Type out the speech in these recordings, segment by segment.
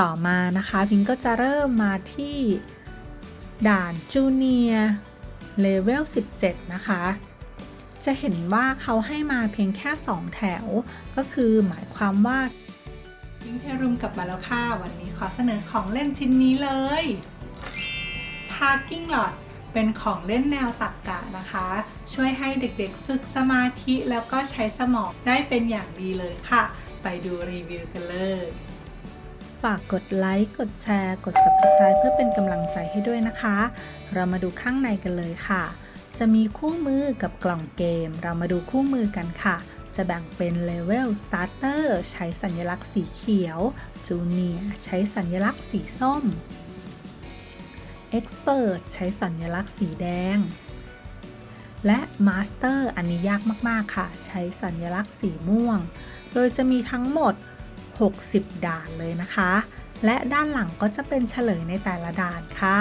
ต่อมานะคะพิงก็จะเริ่มมาที่ด่านจูเนียเลเวล 17 นะคะ จะเห็นว่าเขาให้มาเพียงแค่ 2 แถว ก็คือหมายความว่าพิงเพรุมกลับมาแล้วค่ะ วันนี้ขอเสนอของเล่นชิ้นนี้เลย Parking Lot เป็นของเล่นแนวตักกะนะคะ ช่วยให้เด็กๆ ฝึกสมาธิแล้วก็ใช้สมองได้เป็นอย่างดีเลยค่ะ ไปดูรีวิวกันเลยากกดไลค์ กดแชร์ กด Subscribe เพื่อเป็นกำลังใจให้ด้วยนะคะ เรามาดูข้างในกันเลยค่ะ จะมีคู่มือกับกล่องเกม เรามาดูคู่มือกันค่ะ จะแบ่งเป็นเลเวล Starter ใช้สัญลักษณ์สีเขียว Junior ใช้สัญลักษณ์สีส้ม Expert ใช้สัญลักษณ์สีแดง และ Master อันนี้ยากมาก ๆ ค่ะ ใช้สัญลักษณ์สีม่วง โดยจะมีทั้งหมด 60 ด่านเลยนะคะ และด้านหลังก็จะเป็นเฉลยในแต่ละด่านค่ะ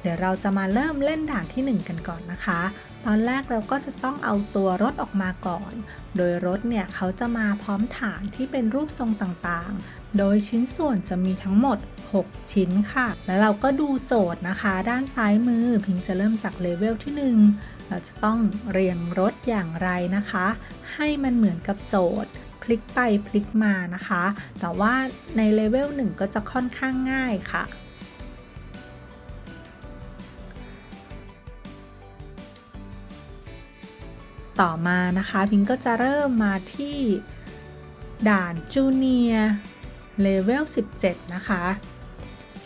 เดี๋ยวเราจะมาเริ่มเล่นด่านที่ 1 กันก่อนนะคะ ตอนแรกเราก็จะต้องเอาตัวรถออกมาก่อน โดยรถเนี่ยเขาจะมาพร้อมฐานที่เป็นรูปทรงต่างๆ โดยชิ้นส่วนจะมีทั้งหมด 6 ชิ้นค่ะ แล้วเราก็ดูโจทย์นะคะ ด้านซ้ายมือพิงจะเริ่มจากเลเวลที่ 1 เราจะต้องเรียงรถอย่างไรนะคะ ให้มันเหมือนกับโจทย์พลิกไปพลิกมานะคะ แต่ว่าในเลเวล1ก็จะค่อนข้างง่ายค่ะต่อมานะคะพิงก็จะเริ่มมาที่ด่านจูเนียเลเวล 17 นะคะ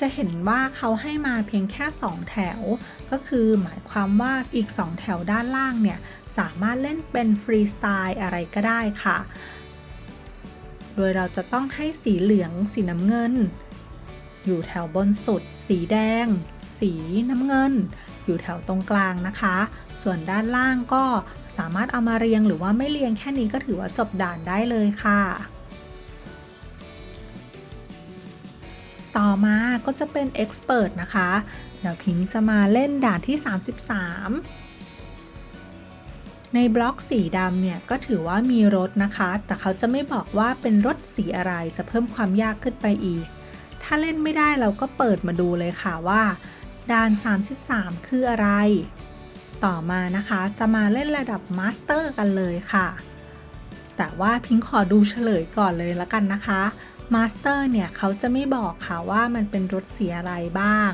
จะเห็นว่าเขาให้มาเพียงแค่ 2 แถว ก็คือหมายความว่าอีก 2 แถวด้านล่างเนี่ย สามารถเล่นเป็นฟรีสไตล์อะไรก็ได้ค่ะ โดยเราจะต้องให้สีเหลืองสีน้ำเงิน อยู่แถวบนสุด สีแดง สีน้ำเงิน อยู่แถวตรงกลางนะคะ ส่วนด้านล่างก็สามารถเอามาเรียงหรือว่าไม่เรียงแค่นี้ก็ถือว่าจบด่านได้เลยค่ะ ต่อมาก็จะเป็น Expert นะคะเดี๋ยวพิงจะมาเล่นด่านที่ 33 ในบล็อกสีดำเนี่ยก็ถือว่ามีรถนะคะ แต่เขาจะไม่บอกว่าเป็นรถสีอะไรจะเพิ่มความยากขึ้นไปอีก ถ้าเล่นไม่ได้เราก็เปิดมาดูเลยค่ะว่าด่าน 33 คืออะไร ต่อมานะคะจะมาเล่นระดับมาสเตอร์กันเลยค่ะ แต่ว่าพิงขอดูเฉลยก่อนเลยละกันนะคะ มาสเตอร์เนี่ยเขาจะไม่บอกค่ะว่ามันเป็นรถสีอะไรบ้าง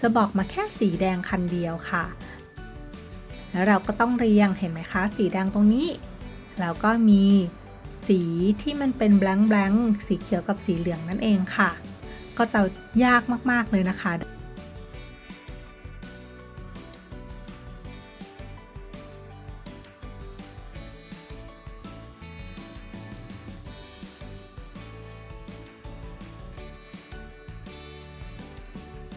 จะบอกมาแค่สีแดงคันเดียวค่ะ แล้วเราก็ต้องเรียงเห็นไหมคะ สีแดงตรงนี้ แล้วก็มีสีที่มันเป็นแบงค์แบงค์สีเขียวกับสีเหลืองนั่นเองค่ะ ก็จะยากมากๆเลยนะคะ